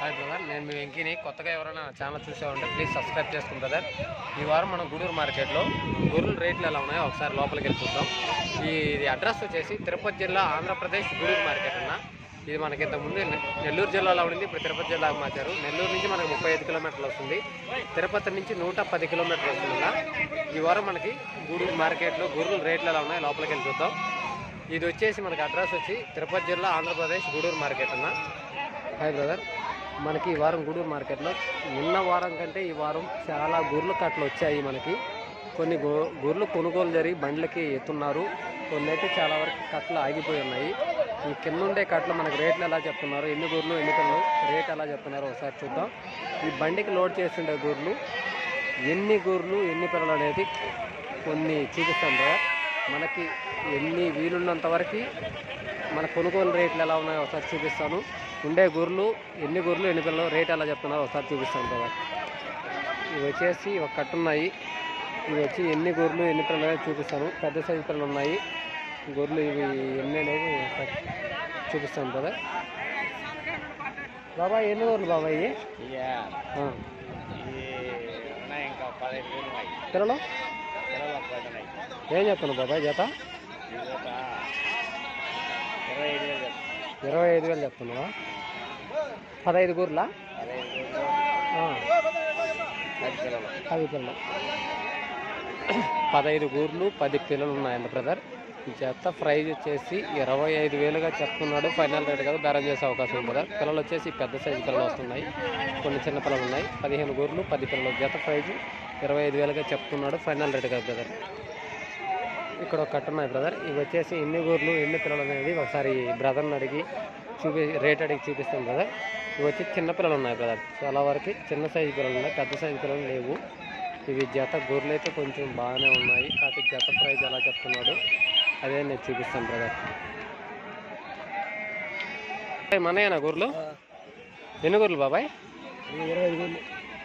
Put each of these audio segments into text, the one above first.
Hi brother నేను మీ వెంకీని. కొత్తగా ఎవరైనా ఛానల్ చూసామంటే ప్లీజ్ సబ్స్క్రైబ్ చేసుకుని బ్రదర్. ఈ వారం మనం గూడూరు మార్కెట్లో గొర్రెల రేట్లు ఎలా ఉన్నాయో ఒకసారి లోపలికి వెళ్ళి చూద్దాం. ఈ ఇది అడ్రస్ వచ్చేసి తిరుపతి జిల్లా ఆంధ్రప్రదేశ్ గూడూరు మార్కెట్ అన్న. ఇది మనకి ఇంతకుముందు నెల్లూరు జిల్లాలో ఉండింది ఇప్పుడు తిరుపతి జిల్లాకు మార్చారు. నెల్లూరు నుంచి మనకి ముప్పై ఐదు కిలోమీటర్లు వస్తుంది. తిరుపతి నుంచి నూట పది కిలోమీటర్లు వస్తుంది ఈ వారం మనకి గూడూరు మార్కెట్లో గొర్రెల రేట్లు ఎలా ఉన్నాయో లోపలికి వెళ్ళి చూద్దాం. ఇది వచ్చేసి మనకి అడ్రస్ వచ్చి తిరుపతి జిల్లా ఆంధ్రప్రదేశ్ గూడూరు మార్కెట్ అన్న. Hi brother. మనకి ఈ వారం గూడూరు మార్కెట్లో నిన్న వారం కంటే ఈ వారం చాలా గొర్రెల కట్టలు వచ్చాయి మనకి. కొన్ని గో గొర్రెలు కొనుగోలు జరిగి బండ్లకి ఎత్తున్నారు. కొన్ని అయితే చాలా వరకు కట్టలు ఆగిపోయి ఉన్నాయి. ఈ కింద ఉండే కట్టలు మనకి రేట్లు ఎలా చెప్తున్నారు? ఎన్ని గూర్లు ఎన్ని పిల్లలు రేట్ ఎలా చెప్తున్నారు? ఒకసారి చూద్దాం. ఈ బండికి లోడ్ చేస్తుండే గూర్లు ఎన్ని గూర్లు ఎన్ని పిల్లలు అనేది కొన్ని చూపిస్తాం మనకి ఎన్ని వీలున్నంత వరకు మన కొనుగోలు రేట్లు ఎలా ఉన్నాయో ఒకసారి చూపిస్తాను. ఉండే గొర్రెలు ఎన్ని గొర్రెలు ఎన్ని పిల్లలు రేట్ ఎలా చెప్తున్నారో ఒకసారి చూపిస్తాను కదా. ఇవి వచ్చేసి ఒక కట్ట ఉన్నాయి. ఇవి వచ్చి ఎన్ని గొర్రెలు ఎన్ని పిల్లలు చూపిస్తాను. పెద్ద సైజు పిల్లలు ఉన్నాయి. గొర్రెలు ఇవి ఎన్ని అనేది చూపిస్తాను కదా. బాబాయ్ ఎన్ని గొర్రెలు బాబాయ్ ఇవి? పిల్లలు? ఏం చెప్తున్నావు బాబాయ్ జత ఇరవై ఐదు వేలు చెప్తున్నావా? పదహైదు గూర్లా? పది పిల్లలు పదహైదు గూర్లు పది పిల్లలు ఉన్నాయండి బ్రదర్. జత ప్రైజ్ వచ్చేసి ఇరవై ఐదు వేలుగా చెప్తున్నాడు. ఫైనల్ రేట్ కదా బేరం చేసే అవకాశం ఉంది బ్రదర్. పిల్లలు వచ్చేసి పెద్ద సైజు పిల్లలు వస్తున్నాయి. కొన్ని చిన్న పిల్లలు ఉన్నాయి. పదిహేను గూర్లు పది పిల్లలు జత ప్రైజ్ ఇరవై ఐదు వేలుగా చెప్తున్నాడు. ఫైనల్ రేట్ కదా బ్రదర్. ఇక్కడ ఒక కట్ట ఉన్నాయి బ్రదర్ ఇవి వచ్చేసి ఎన్ని గూర్లు ఎన్ని పిల్లలు అనేది ఒకసారి బ్రదర్ని అడిగి చూపి రేట్ అడిగి చూపిస్తాం బ్రదర్ ఇవి వచ్చి చిన్న పిల్లలు ఉన్నాయి బ్రదర్ చాలా వరకు చిన్న సైజు పిల్లలు ఉన్నాయి పెద్ద సైజు పిల్లలు లేవు. ఇవి జత గొర్రెలు అయితే కొంచెం బాగానే ఉన్నాయి. కాకపోతే జత ప్రైజ్ ఎలా చెప్తున్నాడు అదే నేను చూపిస్తాను బ్రదర్ మనయేనా గొర్రెలు? ఎన్ని గొర్రెలు బాబాయ్? ఇరవై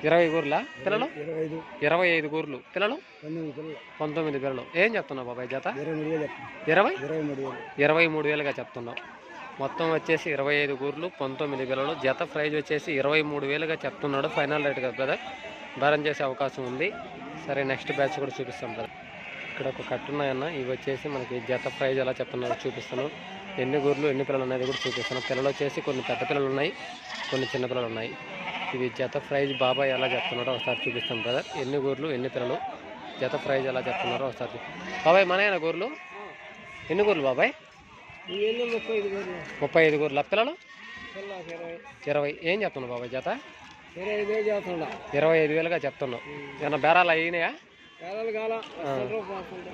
ఇరవై గొర్రెలా? పిల్లలు? ఇరవై ఐదు. గొర్రెలు. పిల్లలు? పంతొమ్మిది పిల్లలు. ఏం చెప్తున్నావు బాబాయ్ జత? ఇరవై ఇరవై? మూడు వేలుగా చెప్తున్నాం మొత్తం వచ్చేసి ఇరవై ఐదు గూర్లు పంతొమ్మిది పిల్లలు. జత ప్రైజ్ వచ్చేసి ఇరవై మూడు వేలుగా చెప్తున్నాడు. ఫైనల్ రేట్ కదా బ్రదర్? బేరం చేసే అవకాశం ఉంది. సరే నెక్స్ట్ బ్యాచ్ కూడా చూపిస్తాం బ్రదర్. ఇక్కడ ఒక కట్టు ఉన్నాయన్న. ఇవి వచ్చేసి మనకి జత ప్రైజ్ ఎలా చెప్తున్నారో చూపిస్తాను. ఎన్ని గూర్లు ఎన్ని పిల్లలు అనేది కూడా చూపిస్తాను. పిల్లలు వచ్చేసి కొన్ని పెద్ద పిల్లలు ఉన్నాయి కొన్ని చిన్న పిల్లలు ఉన్నాయి. ఇవి జత ప్రైజ్ బాబాయ్ ఎలా చెప్తున్నాడో ఒకసారి చూపిస్తాం బ్రదర్ ఎన్ని గూర్లు ఎన్ని పిల్లలు జత ప్రైజ్ ఎలా చెప్తున్నారో ఒకసారి బాబాయ్ మనయేనా గూర్లు? ఎన్ని గూర్లు బాబాయ్? ముప్పై ఐదు గోర్లు. పిల్లలు? ఇరవై. ఏం చెప్తున్నావు బాబాయ్ జత? ఇరవై ఐదు వేలుగా చెప్తున్నావు ఏమన్నా బేరాలు అయినాయా?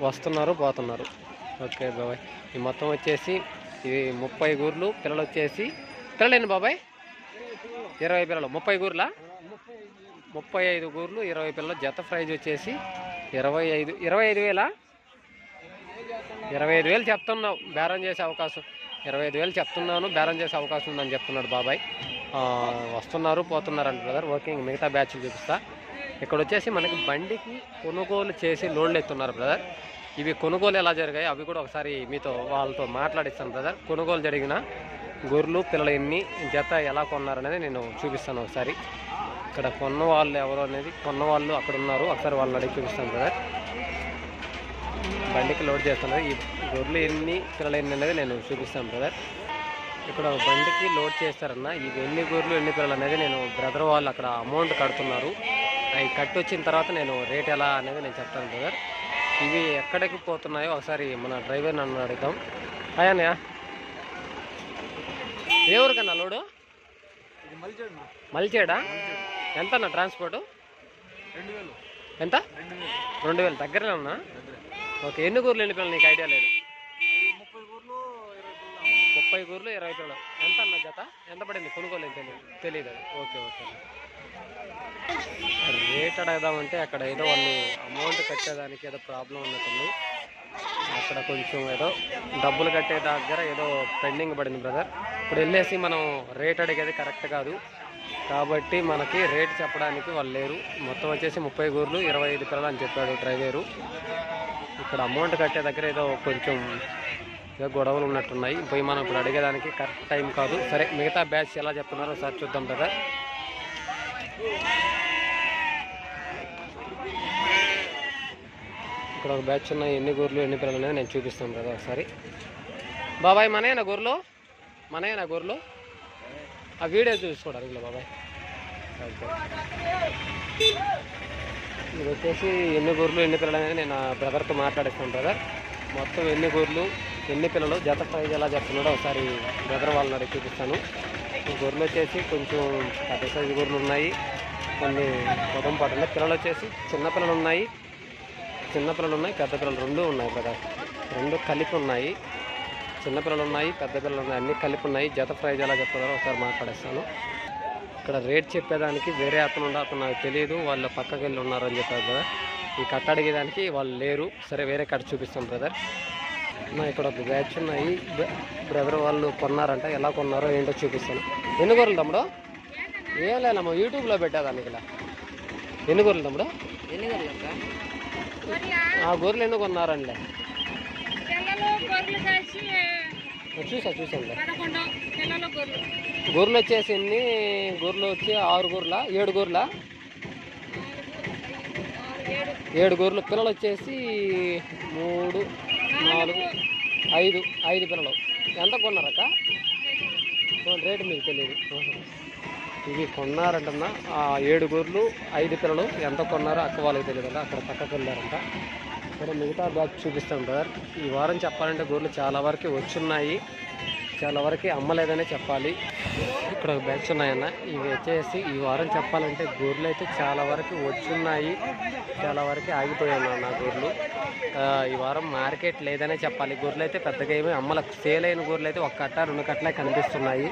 వస్తున్నారు పోతున్నారు. ఓకే బాబాయ్. ఈ మొత్తం వచ్చేసి ఇవి ముప్పై గూర్లు పిల్లలు వచ్చేసి పిల్లలు బాబాయ్? ఇరవై పిల్లలు. ముప్పై గూర్లా? ముప్పై ఐదు గూర్లు ఇరవై పిల్లలు. జత ప్రైజ్ వచ్చేసి ఇరవై ఐదు. ఇరవై ఐదు వేలా? ఇరవై ఐదు వేలు చెప్తున్నావు. బేరం చేసే అవకాశం. ఇరవై ఐదు వేలు చెప్తున్నాను. బేరం చేసే అవకాశం ఉందని చెప్తున్నాడు బాబాయ్. వస్తున్నారు పోతున్నారంట బ్రదర్. ఓకే ఇంక మిగతా బ్యాచ్లు చూపిస్తా. ఇక్కడ వచ్చేసి మనకి బండికి కొనుగోలు చేసి లోన్లు ఎత్తున్నారు బ్రదర్. ఇవి కొనుగోలు ఎలా జరిగాయి? అవి కూడా ఒకసారి మీతో వాళ్ళతో మాట్లాడిస్తాను బ్రదర్. కొనుగోలు జరిగిన గొర్రెలు పిల్లలు ఎన్ని జత ఎలా కొన్నారు అనేది నేను చూపిస్తాను ఒకసారి. ఇక్కడ కొన్న వాళ్ళు ఎవరు అనేది కొన్న వాళ్ళు అక్కడ ఉన్నారు ఒకసారి వాళ్ళని అడిగి చూపిస్తాను బ్రదర్. బండికి లోడ్ చేస్తున్నారు. ఈ గొర్రెలు ఎన్ని పిల్లలు ఎన్ని అనేది నేను చూపిస్తాను బ్రదర్. ఇక్కడ బండికి లోడ్ చేస్తారన్న ఇవి ఎన్ని గొర్రెలు ఎన్ని పిల్లలు అనేది నేను బ్రదర్ వాళ్ళు అక్కడ అమౌంట్ కడుతున్నారు. అవి కట్టి వచ్చిన తర్వాత నేను రేట్ ఎలా అనేది నేను చెప్తాను బ్రదర్. ఇవి ఎక్కడికి పోతున్నాయో ఒకసారి మన డ్రైవర్ నన్ను అడుగుతాం అయ్యానయా ఏ ఊరికన్నా లోడు? మలిచాడు? ఎంత అన్న ట్రాన్స్పోర్టు? ఎంత? రెండు వేలు. దగ్గరలో ఉన్నా? ఓకే ఎన్ని గూర్లు ఎన్ని పిల్లలు నీకు ఐడియా లేదు? ముప్పై ఊర్లు ఇరవై పిల్లలు. ఎంత అన్న జత? ఎంత పడింది? కొనుగోలు ఏం తెలియదు తెలియదు అది. Okay okay. రేట్ అడగదామంటే అక్కడ ఏదో వాళ్ళు అమౌంట్ కట్టేదానికి ఏదో ప్రాబ్లం ఉన్నట్టుంది అక్కడ కొంచెం ఏదో డబ్బులు కట్టే దగ్గర ఏదో పెండింగ్ పడింది బ్రదర్. ఇప్పుడు వెళ్ళేసి మనం రేట్ అడిగేది కరెక్ట్ కాదు. కాబట్టి మనకి రేట్ చెప్పడానికి వాళ్ళు లేరు. మొత్తం వచ్చేసి ముప్పై గూర్లు ఇరవై ఐదు పిల్లలు అని చెప్పాడు డ్రైవరు ఇక్కడ అమౌంట్ కట్టే దగ్గర ఏదో కొంచెం ఏదో గొడవలు ఉన్నట్టున్నాయి. పోయి మనం ఇప్పుడు అడిగేదానికి కరెక్ట్ టైం కాదు. సరే మిగతా బ్యాచ్ ఎలా చెప్తున్నారో సార్ చూద్దాం కదా ఇక్కడ ఒక బ్యాచ్ ఉన్నాయి. ఎన్ని గూర్లు ఎన్ని పిల్లలు అనేది నేను చూపిస్తాను కదా ఒకసారి. బాబాయ్ మనయేనా గొర్రెలు మనయేనా గొర్రెలు ఆ వీడియో చూసుకోవడానికి ఇలా బాబాయ్. ఓకే. ఇది వచ్చేసి ఎన్ని గొర్రెలు ఎన్ని పిల్లలు అనేది నేను బ్రదర్తో మాట్లాడేస్తాను బ్రదర్. మొత్తం ఎన్ని గొర్రెలు ఎన్ని పిల్లలు జత ప్రైజ్ ఎలా చెప్తున్నాడో ఒకసారి బ్రదర్ వాళ్ళని అడిగి చూపిస్తాను. ఈ గొర్రెలు వచ్చేసి కొంచెం పెద్ద సైజు గొర్రెలు ఉన్నాయి. కొన్ని పొదం పాటు పిల్లలు వచ్చేసి చిన్న పిల్లలు ఉన్నాయి. చిన్న పిల్లలు ఉన్నాయి పెద్ద పిల్లలు రెండు ఉన్నాయి బ్రదర్. రెండు కలిపి ఉన్నాయి. చిన్న పిల్లలు ఉన్నాయి పెద్ద పిల్లలు ఉన్నాయి అన్నీ కలిపి ఉన్నాయి జత ప్రైజ్ ఎలా చెప్తున్నారో ఒకసారి మాట్లాడేస్తాను. ఇక్కడ రేట్ చెప్పేదానికి వేరే అతను ఉండే అతను నాకు తెలియదు వాళ్ళు పక్కకి వెళ్ళి ఉన్నారు అని చెప్పారు బ్రదర్ ఈ కట్ట అడిగేదానికి వాళ్ళు లేరు. సరే వేరే కట్ట చూపిస్తాం బ్రదర్. నా ఇక్కడ ఒక బ్యాచ్ ఉన్నాయి. బ్రదర్ వాళ్ళు కొన్నారంట. ఎలా కొన్నారో ఏంటో చూపిస్తాను. ఎన్ని గొర్రెలు తమ్ముడు? ఏం లేనమ్మా యూట్యూబ్లో పెట్టేదానికి ఇలా? ఎన్ని గొర్రెలు తమ్ముడు? ఎన్ని గంటలక్క ఆ గొర్రెలు ఎన్ని కొన్నారండి గొర్రెలు కలిసి చూసా పదకొండు పిల్లలు గొర్రెలు. గొర్రెలు వచ్చేసి ఎన్ని గొర్రెలు వచ్చి ఆరు గొర్రెల ఏడు గొర్రెల? ఏడు గొర్రెలు. పిల్లలు వచ్చేసి మూడు నాలుగు ఐదు ఐదు పిల్లలు. ఎంత కొన్నారక్క రేటు మీకు తెలియదు. ఇవి కొన్నారంటన్నా ఆ ఏడు గొర్రెలు ఐదు పిల్లలు ఎంత కొన్నారో అక్క వాళ్ళకి తెలియదు అక్కడ పక్కకు వెళ్ళారంట. సరే మిగతా బ్యాచ్ చూపిస్తాం బ్రదర్ ఈ వారం చెప్పాలంటే గొర్రెలు చాలా వరకు వచ్చున్నాయి. చాలా వరకు అమ్మలేదనే చెప్పాలి. ఇక్కడ ఒక ఉన్నాయన్న. ఇవి వచ్చేసి ఈ వారం చెప్పాలంటే గొర్రెలు అయితే చాలా వరకు వచ్చున్నాయి. చాలా వరకు ఆగిపోయాయి నా ఈ వారం మార్కెట్ లేదనే చెప్పాలి. గొర్రెలు అయితే పెద్దగా ఏమి అమ్మల. సేల్ అయిన గొర్రెలు అయితే ఒక కట్ట రెండు కట్టలే కనిపిస్తున్నాయి.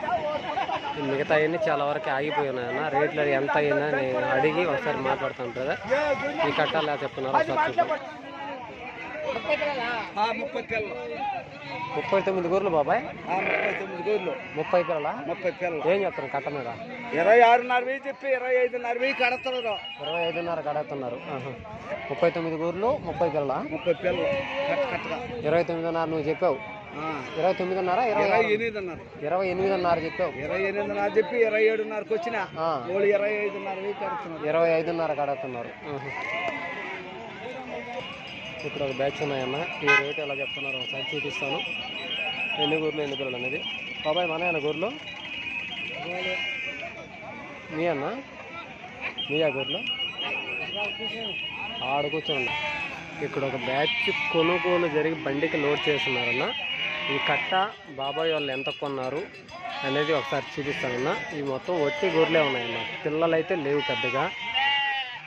మిగతా అన్ని చాలా వరకు ఆగిపోయి ఉన్నాయన్న రేట్లు అది ఎంత అయినా నేను అడిగి ఒకసారి మాట్లాడతాను కదా ఈ కట్టాలు చెప్తున్నారు ఒకసారి ముప్పై పిల్లలు ముప్పై తొమ్మిది. గొర్రెలు బాబాయ్. ముప్పై తొమ్మిది గోర్లు. ముప్పై పిల్లల? ముప్పై పిల్లలు. ఏం చెప్తారు కట్ట మీద? ఇరవై ఆరున్నర వెయ్యి చెప్పి ఇరవై ఐదున్నర వెయ్యి కడతారు ఇరవై ఐదున్నర కడుగుతున్నారు ఆహా. ముప్పై తొమ్మిది గొర్రెలు ముప్పై పిల్లల? ముప్పై పిల్లలు. ఇరవై తొమ్మిదిన్నర నువ్వు చెప్పావు. ఆ, ఇరవై తొమ్మిదిన్నర ఇరవై? ఎనిమిది అన్నారు ఇరవై ఎనిమిదిన్నర చెప్పావు. ఇరవై ఎనిమిదిన్నర చెప్పి ఇరవై ఏడున్నరకు వచ్చిన వాళ్ళు ఇరవై ఐదున్నర వెయ్యి కడుతున్నారు. ఇరవై ఐదున్నర కడుగుతున్నారు ఆహా. ఇక్కడ ఒక బ్యాచ్ ఉన్నాయన్న. ఈ రేట్ ఎలా చెప్తున్నారు ఒకసారి చూపిస్తాను. ఎన్ని గూర్లు ఎన్ని పిల్లలు అనేది. బాబాయ్ మన అన్న గూర్లు? మీ అన్న? మీయా గూర్లు? ఆడ కూర్చోండి. ఇక్కడ ఒక బ్యాచ్ కొనుగోలు జరిగి బండికి లోడ్ చేస్తున్నారన్న. ఈ కట్ట బాబాయ్ వాళ్ళు ఎంత కొన్నారు అనేది ఒకసారి చూపిస్తానన్న. ఈ మొత్తం ఒట్టి గొర్రెలే ఉన్నాయన్న. పిల్లలు అయితే లేవు పెద్దగా.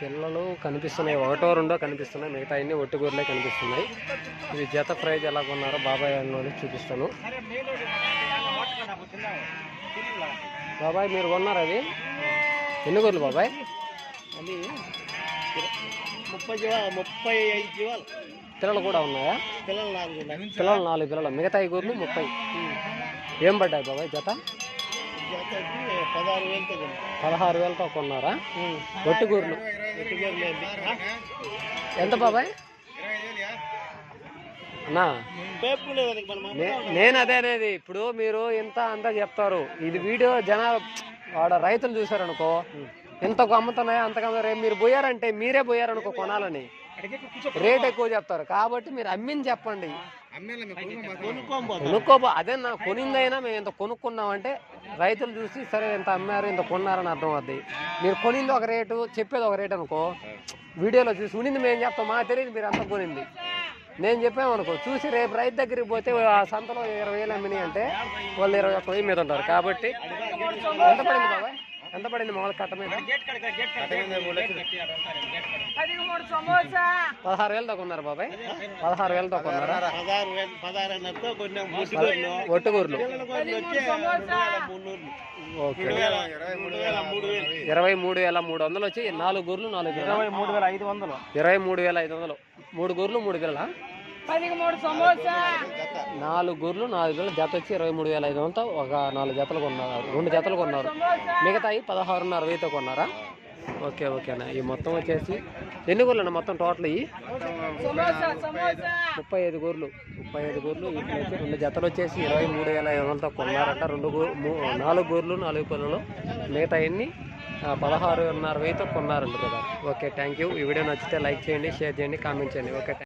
పిల్లలు కనిపిస్తున్నాయి. ఒకటో రెండో కనిపిస్తున్నాయి. మిగతా అన్ని ఒట్టి గొర్రెలే కనిపిస్తున్నాయి. ఇది జత ప్రైజ్ ఎలా కొన్నారో బాబాయ్ అన్నోని చూపిస్తాను. బాబాయ్ మీరు కొన్నారు అది? ఎన్ని గొర్రెలు బాబాయ్? అది ముప్పై ముప్పై ఐదు జీవాలు. పిల్లలు కూడా ఉన్నాయా? పిల్లలు నాలుగు. పిల్లలు నాలుగు పిల్లలు. మిగతా ఈ గొర్రెలు ముప్పై. ఏం పడ్డాయి బాబాయ్ జత? పదహారు వేలు తగ్గింది పదహారు వేలతో కొన్నారా? ఒట్టి గొర్రెలు ఎట్టి గోర్లు ఏంటి? ఆ? ఎంత బాబాయ్? అన్నా నేను అదే అనేది. ఇప్పుడు మీరు ఇంత అంతా చెప్తారు. ఇది వీడియో జనాలు వాడ రైతులు చూసారనుకో ఇంతకు అమ్ముతున్నాయో అంతకు రేపు మీరు పోయారంటే మీరే పోయారనుకో కొనాలని. రేట్ ఎక్కువ చెప్తారు. కాబట్టి మీరు అమ్మింది చెప్పండి. కొనుక్కోబో అదే నా కొనిందైనా మేము ఇంత కొనుక్కున్నామంటే రైతులు చూసి సరే ఇంత అమ్మారు ఇంత కొన్నారని అర్థం అవుద్ది మీరు కొనింది ఒక రేటు చెప్పేది ఒక రేట్ అనుకో వీడియోలో చూసి ఉనింది మేము చెప్తాం మాకు తెలియదు మీరు అంత కొనింది. నేను చెప్పామనుకో చూసి రేపు రైతు దగ్గరికి పోతే ఆ సంతలో ఇరవై వేలు అమ్మినాయి అంటే వాళ్ళు ఇరవై ఒక్క వెయ్యి మీద ఉంటారు. కాబట్టి ఎంత పడింది బాబాయ్? ఎంత పడింది మామూలు కట్ట మీద? పదహారు వేలతో కొన్నారు బాబాయ్. పదహారు వేలు వేల వేల వేల మూడు వేలు ఇరవై మూడు వేల మూడు వందలు వచ్చి నాలుగు గూర్లు నాలుగు పిల్లలు మూడు వేల ఐదు వందలు. ఇరవై మూడు వేల ఐదు వందలు. మూడు గూర్లు మూడు సమోసా నాలుగు గూర్లు నాలుగు పిల్లలు జత వచ్చి ఇరవై మూడు వేల ఐదు వందలతో ఒక నాలుగు జతలు కొన్నారు. రెండు జతలు కొన్నారు. మిగతాయి పదహారున్నర వెయ్యితో కొన్నారా? ఓకే ఓకే అన్న. ఈ మొత్తం వచ్చేసి ఎన్ని గోర్లు అన్న మొత్తం టోటల్ ఇవి? ముప్పై ఐదు గోర్లు ముప్పై ఐదు గోర్లు వచ్చి రెండు జతలు వచ్చేసి ఇరవై మూడు వేల ఐదు వందలతో కొన్నారంట. రెండు నాలుగు గోర్లు నాలుగు పిల్లలు. మిగతా ఎన్ని? పదహారున్నర వెయ్యితో కొన్నారంట కదా. Okay thank you. ఈ వీడియో నచ్చితే లైక్ చేయండి షేర్ చేయండి కామెంట్ చేయండి. ఓకే